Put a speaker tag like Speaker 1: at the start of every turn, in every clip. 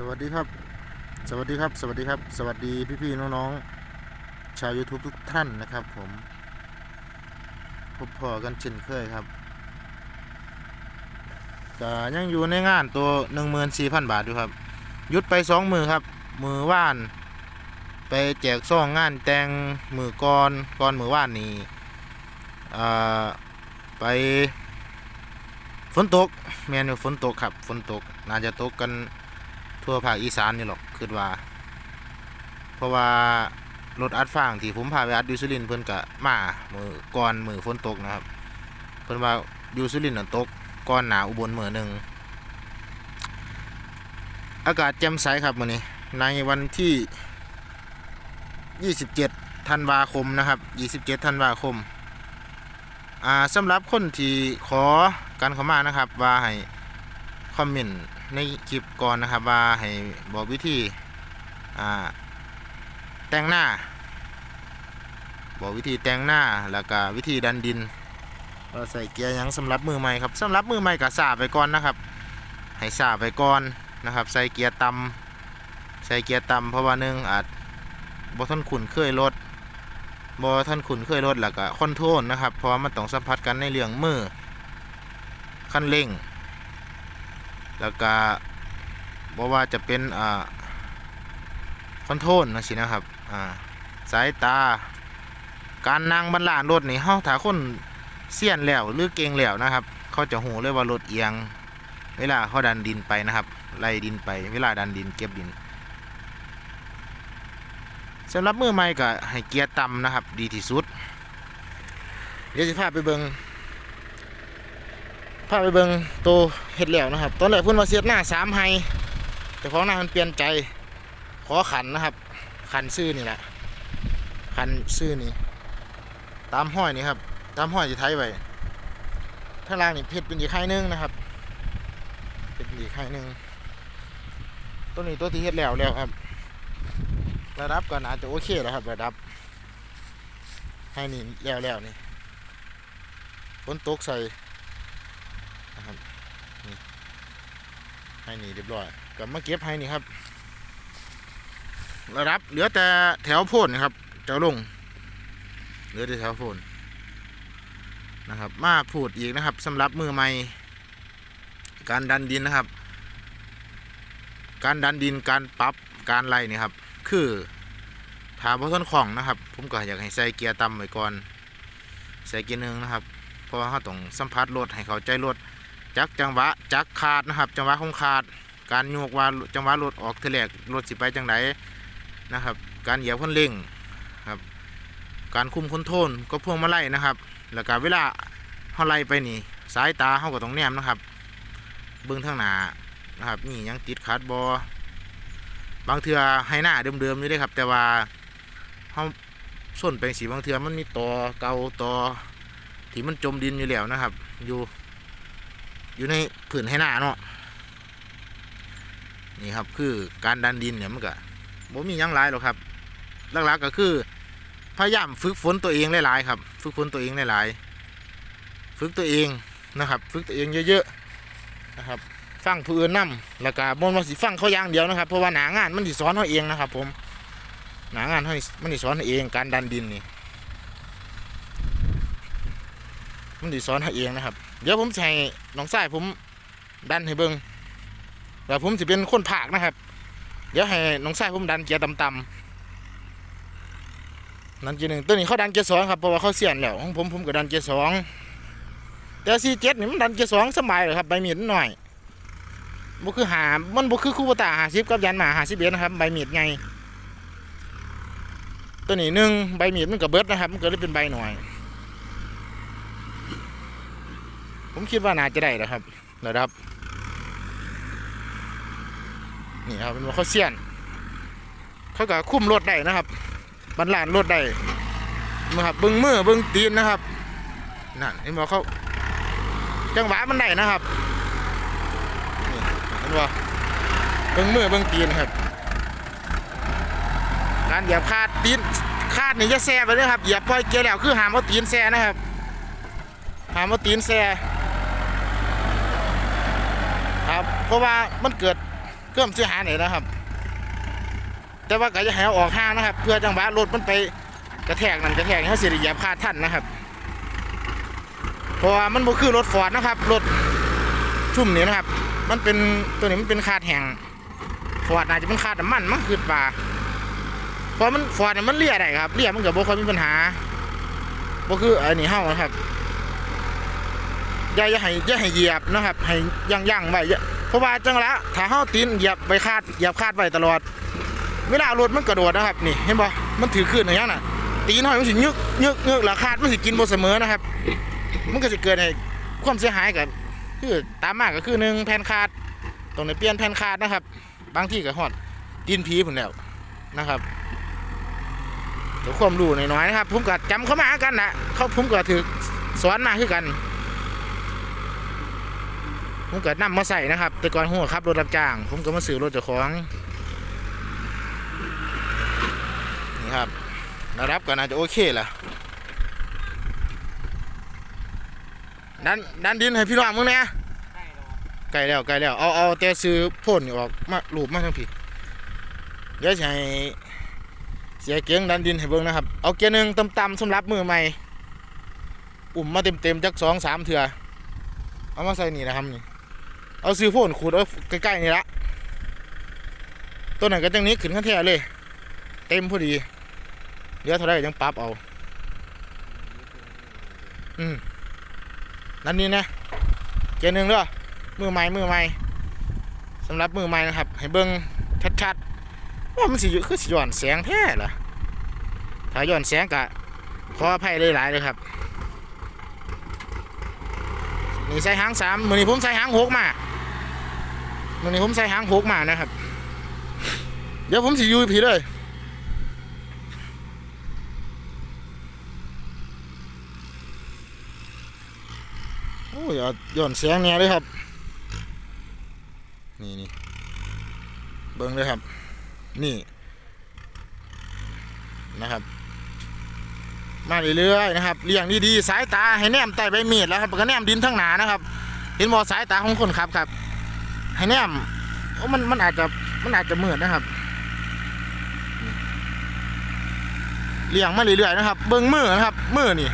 Speaker 1: สวัสดีครับ สวัสดีครับ สวัสดีครับ สวัสดีพี่ๆน้องๆ ชาว YouTube ทุกท่านนะครับผม พบพอกันเช่นเคยครับก็ยังอยู่ในงานตัว 14,000 บาทอยู่ครับ ยุดไปสองมือครับ มือว่าน ไปแจกซ่องงานแต่งมือก่อนก่อนมือว่านนี่ไปฝนตกแมนอยู่ฝนตกครับ ฝนตก น่าจะตกกัน ทั่วภาคอีสานนี่หรอกคิดว่า เพราะว่ารถอัดฟางที่ผมพาไปอัดยูซุรินเพิ่นกะมามือก่อนมือฝนตกนะครับ เพิ่นว่ายูซุรินน่ะตกก่อนหนาอุบลมือหนึ่งอากาศแจ่มใสครับมื้อนี้ในวันที่ 27 ธันวาคมนะครับ 27 ธันวาคม อ่าสำหรับคนที่ขอการเข้ามานะครับ ว่าให้คอมเมนต์ ในคลิปก่อนนะครับว่าให้บอกวิธีแต่งหน้า บอกวิธีแต่งหน้าแล้วก็วิธีดันดินเราใส่เกียร์ยังสำหรับมือใหม่ครับสำหรับมือใหม่ก็สาบไปก่อนนะครับ ให้สาบไปก่อนนะครับ ใส่เกียร์ต่ำใส่เกียร์ต่ำเพราะว่าหนึงอาจบ่ท่านขุนเคยรถบอท่านขุนเคยรถแล้วก็คอนโทรลนะครับ เพราะว่ามันต้องสัมผัสกันในเรื่องมือคันเร่ง แล้วก็บอกว่าจะเป็นอ่าคอนโทรลนะสินะครับอ่าสายตา การนั่งบรรลานรถนี่เฮาถ้าคนเสียนแล้วหรือเก่งแล้วนะครับ เขาจะหูเลยว่ารถเอียง เวลาเขาดันดินไปนะครับ ไล่ดินไป เวลาดันดินเก็บดินสำหรับมือใหม่ก็ให้เกียร์ต่ำนะครับ ดีที่สุด เดี๋ยวจะพาไปเบิง พาไปเบิงตัวเห็ดแล้วนะครับ ตอนแรกเพิ่นว่าเสียดหน้าสามไฮแต่ของหน้ามันเปลี่ยนใจ ขอขันนะครับ ขันซื่อนี่แหละขันซื่อนี่ ตามห้อยนี่ครับ ตามห้อยจะไทยไว้ถ้างล่างนี่เพชรเป็นอีกไข่นึงนะครับเป็นอีกไข่นึงตัวนี้ตัวที่เห็ดแล้วแล้วครับ ระดับก็น่าจะโอเคแล้วครับ ระดับให้นี่แล้วแล้วนี่ฝนตกใส่นะครับนี่ ให้นี่เรียบร้อยกลับมาเก็บให้นี่ครับ ระดับเหลือแต่แถวโพนนะครับเจ้าลง เหลือแต่แถวโพนนะครับ มาพูดอีกนะครับสำหรับมือใหม่การดันดินนะครับ การดันดินการปรับการไล่นี่ครับ คือถามว่าต้นของนะครับ ผมก็อยากให้ใส่เกียร์ต่ำไว้ก่อน ใส่เกียร์หนึ่งนะครับ เพราะว่าเขาต้องสัมผัสรถให้เขาใจรถ จักจังหวะจักขาดนะครับ จังหวะของขาด การโยกว่าจังหวะรถออกเทแรกรถสิไปจังไดนนะครับ การเหยียบคันเร่งครับการคุมคอนโทรลก็พวงมาไล่นะครับ แล้วก็เวลาเขาไล่ไปนี่สายตาเขาก็ต้องแนมนะครับเบื้องทางหน้านะครับนี่ยังติดขัดบอบางเทือให้หน้าเดิมๆอยู่เด้ครับ แต่ว่าเขาส้นไปสีบางเทือมันมีตอเกาตอที่มันจมดินอยู่แล้วนะครับ อยู่ อยู่ในผืนให้หน้าเนาะนี่ครับคือการดันดินเนี่ยมันก็บ่มียังหลายหรอกครับหลักๆก็คือพยายามฝึกฝนตัวเองหลายๆครับ ฝึกฝนตัวเองหลายๆฝึกตัวเองนะครับ ฝึกตัวเองเยอะๆนะครับฟังผู้อื่นนำแล้วก็บ่มาสิฟังเขาอย่างเดียวนะครับเพราะว่าหนางานมันสิสอนเขาเองนะครับ ผมหนางานเขามันสิสอนเขาเองการดันดินนี่ มันสิสอนเขาเองนะครับ เดี๋ยวผมให้น้องชายผมดันให้เบิ่งแล้วผมสิเป็นคนผากนะครับ เดี๋ยวให้น้องชายผมดันเกียร์ต่ำๆนั่นเกียร์หนึ่งตัวนี้เขาดันเกียร์สองครับเพราะว่าเขาเสียนแล้วของผมผมก็ดันเกียร์สองแต่ซีเจ็ดนี่มันดันเกียร์สองสบายเลยครับใบมีดหน่อยบ่คือหามันบ่คือคูโบตาหาซิบกับยันหมาหาซิบเอ็ดนะครับใบมีดไงตัวนี้หนึ่งใบมีดมันกับเบิดนะครับ มันก็เลยเป็นใบหน่อย ผมคิดว่าน่าจะได้นะครับระดับ นี่ครับเป็นว่าเขาเสียน เขาก็คุมรถได้นะครับบรรลานรถได้นะครับเบิ้งมือเบิ้งตีนนะครับนั่นเห็นบอกเขาจังหวะมันได้นะครับเห็นบ่เบิ่งมือเบิ่งตีนครับการเหยียบคาดตีนคาดนี่จะแซ่ไปเลยครับเหยียบปล่อยเกียร์แล้วคือหามเอาตีนแซ่นะครับหามเอาตีนแซ่ครับ เพราะว่ามันเกิดเครื่องเสียหายไหนนะครับ แต่ว่าก็จะให้อาออกห่างนะครับ เพื่อจังหวะรถมันไปกระแทกนั่นกระแทกนี่เขาเสียเหยียบคาดท่านนะครับ เพราะว่ามันบ่คือรถฟอร์ดนะครับรถชุ่มนี่นะครับ มันเป็นตัวนี้มันเป็นคาดแห้งฟอร์ดอาจจะเป็นคาดน้ำมันมั้งคือป่าเพราะมันฟอร์ดเนี่ยมันเลี่ยได้ครับเลี่ยมันก็บ่ค่อยมีปัญหาบ่คืออันนี้เฮ้านะครับอย่าอย่าให้อย่าให้เหยียบนะครับ ให้ย่างย่างๆไว้ เพราะว่าจังละถ้าเฮาตีนเหยียบไปคาดเหยียบคาดไว้ตลอด เวลารถมันกระโดดนะครับนี่เห็นบ่มันถือขึ้นอย่างนั้นน่ะ ตีนห้อยมันสิยึกยึกยึกแล้วคาดมันสิกินบ่เสมอนะครับ มันก็สิเกิดให้ความเสียหายกับคือตามมาก็คือหนึ่งแผ่นคาดตรงไหนเปลี่ยนแผ่นคาดนะครับ บางที่ก็ฮอดตีนผีผุนแล้วนะครับเดี๋ยวความรู้น้อยๆนะครับผมก็จำเข้ามากันนะเขาผมก็ถือสอนมาคือกัน ผมก็นำมาใส่นะครับ แต่ก่อนผมก็ขับรถรับจ้าง ผมก็มาซื้อรถเจ้าของนี่ครับระดับก็น่าจะโอเคละดันดันดินให้พี่น้องมึงเนี่ยไกลแล้วไกลแล้วเอาเอาแต่ซื้อพ่นออกมาลูบมาทั้งผิดเดี๋ยวให้เสียเกียงดันดินให้เบิ่งนะครับ เอาเกียร์หนึ่งต่ำๆสำหรับมือใหม่อุ่มมาเต็มๆจักสองสามเถื่อเอามาใส่นี่นะครับนี่ เอาซื้อโฟนขูดเอาใกล้ๆนี่ละตัวไหนก็จังนี้ขึ้นขั้นแท้เลย เต็มพอดีเดี๋ยวเท่าไรยังปรับเอาอืมนั่นนี่นะเจอหนึ่งเด้อมือใหม่มือใหม่สำหรับมือใหม่นะครับ ให้เบิ้งชัดๆว่ามันสิยุคือสิย้อนแสงแท้เหรอถ้าย้อนแสงกะขออภัยหลายๆเลยครับนี่ใส่หางสามมือนี้ผมใส่หางหกมา มือนี้ผมใส่หางหกมานะครับ เดี๋ยวผมสิยูผีเลยโอ้ยย้อนเสียงเนี่ยเลยครับ นี่นี่เบิ้งเลยครับ นี่ นะครับ มาเรื่อยๆนะครับเลี้ยงดีๆสายตาให้แนมใต้ใบมีดแล้วครับก็แนมดินทั้งหนานะครับ เห็นบอสายตาของคนขับครับ ให้แนมโอ้มันมันอาจจะมันอาจจะมืดนะครับเลี้ยงมาเรื่อยๆนะครับ เบิ้งมือนะครับ มือนี่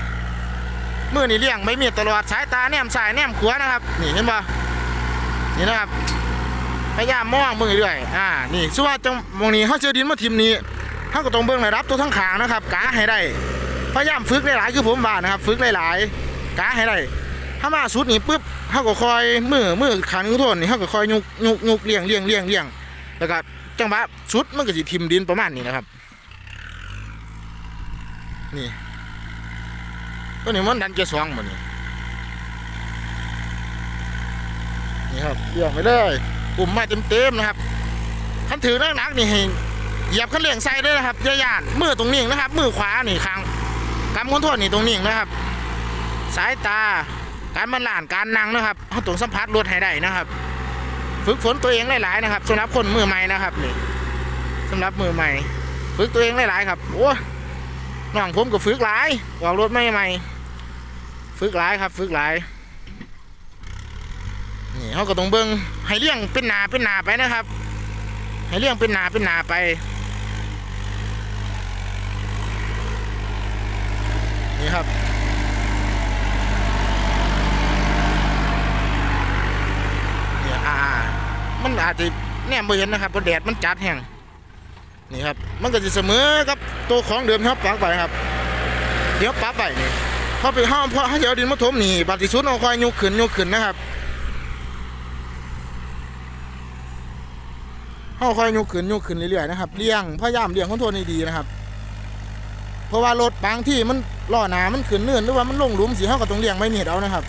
Speaker 1: มือนี่เลี้ยงใบมีดตลอดสายตาแนมซ้ายแนมขวานะครับ นี่เห็นบ่นี่นะครับพยายามมองมือเรื่อยอ่านี่ส่วนจังมองนี้เขาเจอดินมาทิมนี้เขาก็ต้องเบิ้งระดับตัวทั้งขางนะครับกาให้ได้พยายามฝึกหลายๆคือผมว่านะครับ ฝึกหลายๆกาให้ได้ ถ้ามาสุดนี่ปุ๊บเขาก็คอยมือมือขันกุโทนนี่เขาก็คอยยุกยุกยุกเลี้ยงเลี้ยงเลี้ยงเลี้ยงแล้วก็จังหวะสุดมันก็สิทิมดินประมาณนี้นะครับนี่ตัวนี้มันดันเกียร์สองหมดนี่นี่ครับเลี้ยงไปเลยปุ่มมาเต็มๆนะครับคันถือหนักๆนี่ให้เหยียบคันเลี้ยงใส่ด้วยนะครับย่ายานมือตรงนี้นะครับ มือขวานี่ข้างกำคอนโทษนี่ตรงนี้นะครับ สายตา การมันหลานการนั่งนะครับเขาต้องสัมผัสรถให้ได้นะครับ ฝึกฝนตัวเองหลายๆนะครับสำหรับคนมือใหม่นะครับนี่สำหรับมือใหม่ ฝึกตัวเองหลายๆครับโอ้น้องผมก็ฝึกหลายออกรถใหม่ๆฝึกหลายครับ ฝึกหลายนี่เขาก็ต้องเบิ้งให้เลี้ยงเป็นหนาเป็นหนาไปนะครับ ให้เลี้ยงเป็นหนาเป็นหนาไปนี่ครับ เนี่ยอ่า มันอาจจะแนมบ่เห็นนะครับเพราะแดดมันจัดแห้งนี่ครับ มันก็จะเสมอกับตัวของเดิมที่เขาปลักไปครับ เดี๋ยวปลั๊บไปนี่พอไปห้ามพอเขาจะเอาดินมาถมนี่ปฏิสุดเอาคอยยกขึ้นยกขึ้นนะครับเขาคอยยกขึ้นยกขึ้นเรื่อยๆนะครับเลี้ยงพยายามเลี้ยงคอนโทรลให้ดีนะครับ เพราะว่ารถบางที่มันล้อหนามันขึ้นเนื่อนหรือว่ามันลงหลุมสีเขาก็ต้องเลี้ยงไม่เมียดเอานะครับ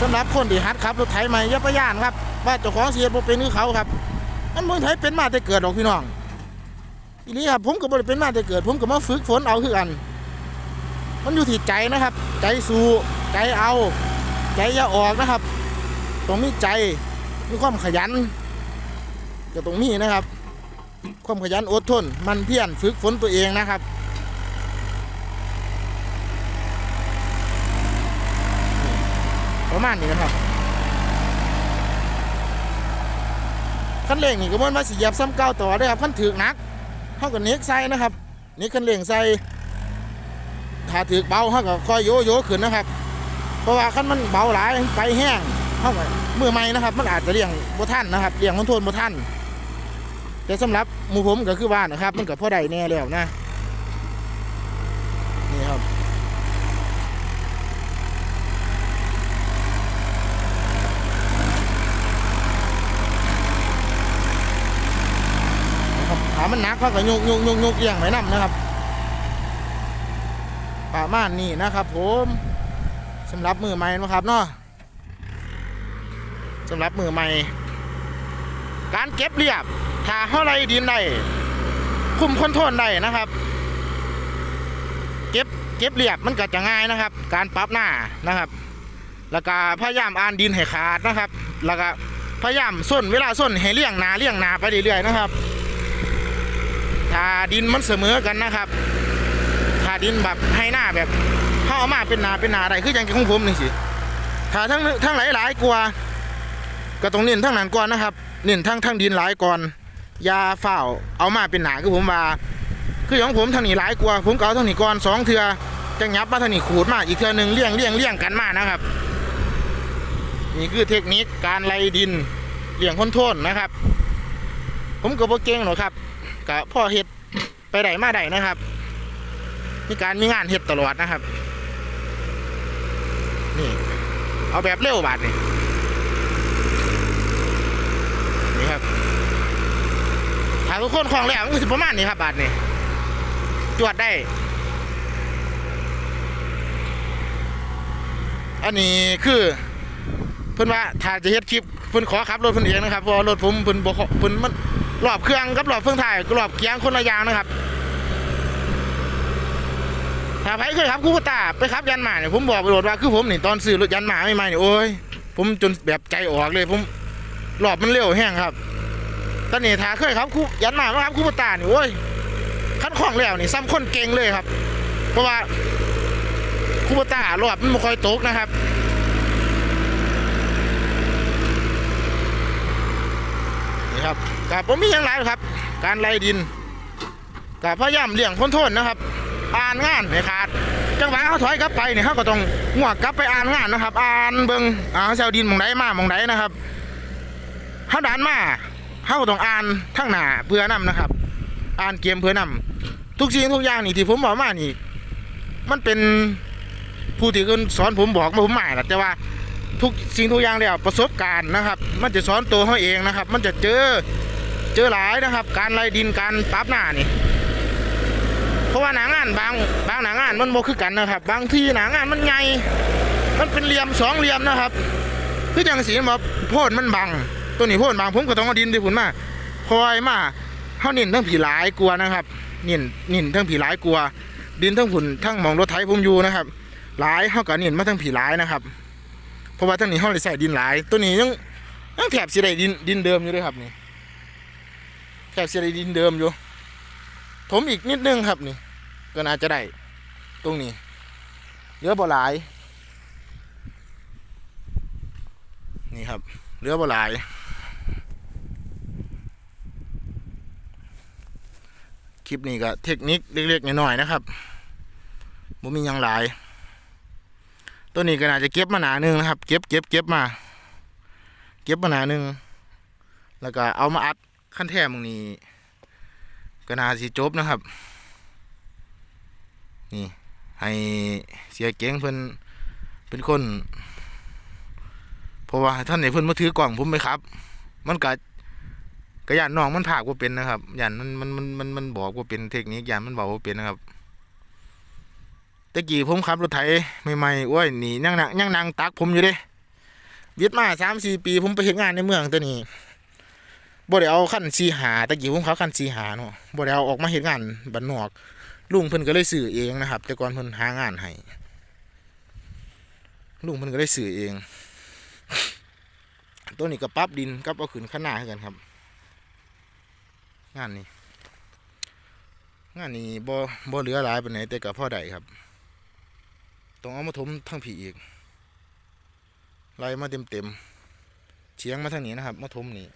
Speaker 1: สำหรับคนที่หัดขับรถไถใหม่อย่าไปย่านครับ ว่าเจ้าของเสียบ่เป็นคือเขาครับ มันเมืองไทยเป็นมาแต่เกิดดอกพี่น้องทีนี้ครับผมก็บ่ได้เป็นมาแต่เกิด ผมก็มาฝึกฝนเอาคือกัน มันอยู่ที่ใจนะครับ ใจสู้ใจเอา ใจอย่าออกนะครับต้องมีใจมีความขยันก็ตรงนี้นะครับ ความขยันอดทน มันเพียรฝึกฝนตัวเองนะครับ
Speaker 2: ประมาณนี้นะครับคันเร่งนี่ก็มันมาสิเหยียบซ้ำเก้าต่อได้ครับคันถือกหนักเท่ากับเน็กใส่นะครับนี่คันเร่งใส่ถ้าถือกเบาเท่ากับคอยโยโย่ขึ้นนะครับ เพราะว่าคันมันเบาหลายไปแห้งเท่ากับมือใหม่นะครับ มันอาจจะเลี้ยงบ่ท่านนะครับเลี้ยงคอนโทรลบท่านแต่สำหรับมู่ผมก็คือว่านะครับ มันก็พอได้แน่แล้วนะนี่ครับ นะครับถา มมันหนักเขาก็ยกยกยกยกเอียงไว้นำนะครับ ประมาณนี้นะครับ ผมสำหรับมือใหม่นะครับเนาะสำหรับมือใหม่ การเก็บเรียบถ้าเท่าไรดินได้คุมคอนโทรลได้นะครับ เก็บเก็บเรียบมันก็จะง่ายนะครับ การปรับหน้านะครับ แล้วก็พยายามอ่านดินให้ขาดนะครับ แล้วก็พยายามส้นเวลาส้นให้เลี่ยงนาเลี่ยงนาไปเรื่อยๆนะครับ ถ้าดินมันเสมอกันนะครับถ้าดินแบบให้หน้าแบบเข้าเอามาเป็นนาเป็นนาอะไรคืออย่างของผมนี่สิถ้าทั้งทั้งหลายหลายกว่าก็ต้องเน้นทั้งนั้นก่อนนะครับ เน้นทั้งทั้งดินหลายก่อนยาเฝ้าเอามาเป็นหนาคือผมว่าคือของผมทางนี้หลายกว่าผมเอาทางนี้ก่อนสองเทือจังยับมาทางนี้ขูดมาอีกเทือหนึ่งเลี่ยงเลี่ยงเลี่ยงกันมานะครับ นี่คือเทคนิคการไล่ดินเลี่ยงคนโทนนะครับ ผมก็บ่เก่งหรอกครับ ก็พ่อเฮ็ดไปได้มาได้นะครับ มีการมีงานเฮ็ดตลอดนะครับ นี่ เอาแบบเร็วบาดนี่นี่ครับถ้าทุกคนคลองแล้วมันสิประมาณนี้ครับบาดนี่จวดได้ อันนี้คือเพิ่อนว่าถ้าจะเฮ็ดคลิปเพิ่อนขอขับรถเพิ่อนเองนะครับเพราะว่ารถผมเพิ่อนบ่ขอเพิ่อนมัน รอบเครื่องกับรอบเฟืองถ่ายกับรอบเกียงคนละย่างนะครับถ้าใครเคยครับคู่ตาไปครับยันหมาเนี่ยผมบอกไปโหลดว่าคือผมนี่ตอนซื้อรถยันหมาใหม่ๆเนี่ยโอ้ยผมจนแบบใจออกเลย ผมรอบมันเร็วแห้งครับ ตอนนี้ถ้าเคยครับคู่ยันหมาไหมครับคู่ตาเนี่ยโอ้ยคันของแล้วนี่ซ้ำคนเก่งเลยครับ เพราะว่าคู่ตารอบมันไม่ค่อยตกนะครับนี่ครับ กับผมมีอย่างไรครับ การไล่ดินกับพยายามเลี่ยงพ้นโทษนะครับ อ่านงานให้ขาด จังหวะเขาถอยกลับไปเนี่ยเขาก็ต้องงวกลับไปอ่านงานนะครับ อ่านเบิงอ่าเซลดินมองไดมามองไดนะครับเขาดันมาเขาก็ต้องอ่านทั้งหน้าเพื่อนำนะครับ อ่านเกมเพื่อนำทุกสิ่งทุกอย่างนี่ที่ผมบอกมานี่ มันเป็นผู้ที่คนสอนผมบอกมาผมหมายแหละแต่ว่าทุกสิ่งทุกอย่างแล้วประสบการณ์นะครับ มันจะสอนตัวเขาเองนะครับ มันจะเจอ เจอหลายนะครับ การไล่ดินการปรับหน้านี่ เพราะว่าหนางานบางบางหนางานมันโมคือกันนะครับ บางที่หนางานมันใหญ่มันเป็นเหลี่ยมสองเหลี่ยมนะครับคือจังสีมาโพดมันบัง ตัวนี้โพดบางผมก็ต้องเอาดินที่ผุนมาคอยมาเขานินทั้งผีหลายกลัวนะครับนินนินทั้งผีหลายกลัว ดินทั้งผุนทั้งมองรถไถผมอยู่นะครับ หลายเขาก็นินมาทั้งผีหลายนะครับ เพราะว่าทั้งนี้ห้องเลยใส่ดินหลาย ตัวนี้ยังยังแถบสีได้ดินดินเดิมอยู่ด้วยครับนี่ แถบสีได้ดินเดิมอยู่ ถมอีกนิดนึงครับนี่ ก็น่าจะได้ ตรงนี้ เหลือบ่หลาย นี่ครับ เหลือบ่หลายคลิปนี้ก็เทคนิคเล็กๆน้อยๆนะครับบ่มียังหลาย ตัวนี้ก็น่าจะเก็บมาหนาหนึ่งนะครับ เก็บเก็บเก็บมา เก็บมาหนาหนึ่งแล้วก็เอามาอัด ขั้นแท้มึงนี้ก็น่าสิจบนะครับ นี่ ให้เสียเก่งเพิ่นเป็นคน เพราะว่าท่านในเพิ่นมาถือกล่องผมไหมครับ มันก็กระยานน้องมันผากว่าเป็นนะครับยานมันมันมันมันมันบอกว่าเป็นเทคนิคยานมันบอกว่าเป็นนะครับตะกี้ผมขับรถไถใหม่ๆโอ้ยหนียังนั่งยังนั่งตักผมอยู่เด้วิทย์มาสามสี่ปี ผมไปเห็นงานในเมืองตัวนี้ บ่ได้เอาขั้นสีหาตะกี้ผมขับขั้นสีหาเนาะบ่ได้เอาออกมาเห็นงานบ้านนอกลุงเพิ่นก็เลยสื่อเองนะครับ แต่ก่อนเพิ่นหางานให้ลุงเพิ่นก็เลยสื่อเอง ตัวนี้ก็ปรั๊บดินกับเอาขึ้นข้างหน้าให้กันครับ งานนี้ งานนี้บ่บ่เหลือหลายปานไหนแต่ก็พอได้ครับต้องเอามาถมทั้งผีอีกไล่มาเต็มเต็มๆเฉียงมาทางนี้นะครับ มาทมนี่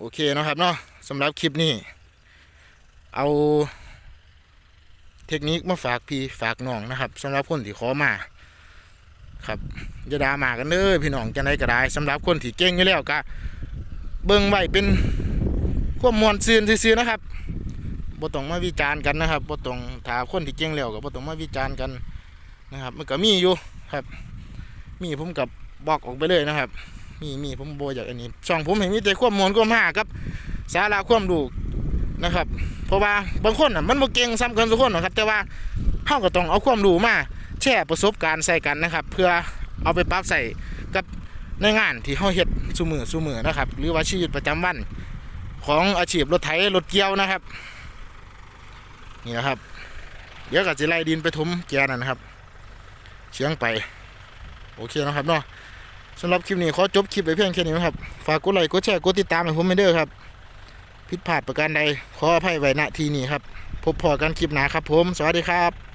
Speaker 2: โอเคนะครับเนาะสำหรับคลิปนี้ เอาเทคนิคมาฝากพี่ฝากน้องนะครับสำหรับคนที่ขอมา ครับอย่าด่ามากันเด้อพี่น้องจะได้ก็ได้สำหรับคนที่เก่งอยู่แล้วก็เบิ่งไว้เป็นความมวลซืนซื่อๆนะครับบ่ต้องมาวิจารณ์กันนะครับบ่ต้องถามคนที่เก่งแล้วก็บ่ต้องมาวิจารณ์กันนะครับ มันก็มีอยู่ครับ มีผมกับบอกออกไปเลยนะครับ มีมีผมโบอยากอันนี้ ช่องผมเห็นมีแต่ความมวลความหาครับ สาระความรู้นะครับ เพราะว่าบางคนอะมันบ่เก่งซ้ำกันทุกคนหรอกครับ แต่ว่าเฮาก็ต้องเอาความรู้มาแชร์ประสบการณ์ใส่กันนะครับ เพื่อเอาไปปรับใส่กับในงานที่เฮาเฮ็ดซุมือซุมือนะครับ หรือว่าชีวิตประจำวันของอาชีพรถไถรถเกี่ยวนะครับ นี่นะครับ เดี๋ยวก็จะไล่ดินไปถมแกนั่นนะครับ เชียงไป โอเคนะครับเนาะ สำหรับคลิปนี้ขอจบคลิปไปเพียงแค่นี้นะครับ ฝากกดไลค์กดแชร์กดติดตามให้ผมไปเด้อครับ ผิดพลาดประการใดขออภัยไว้ณที่นี้ครับ พบพอกันคลิปหน้าครับผม สวัสดีครับ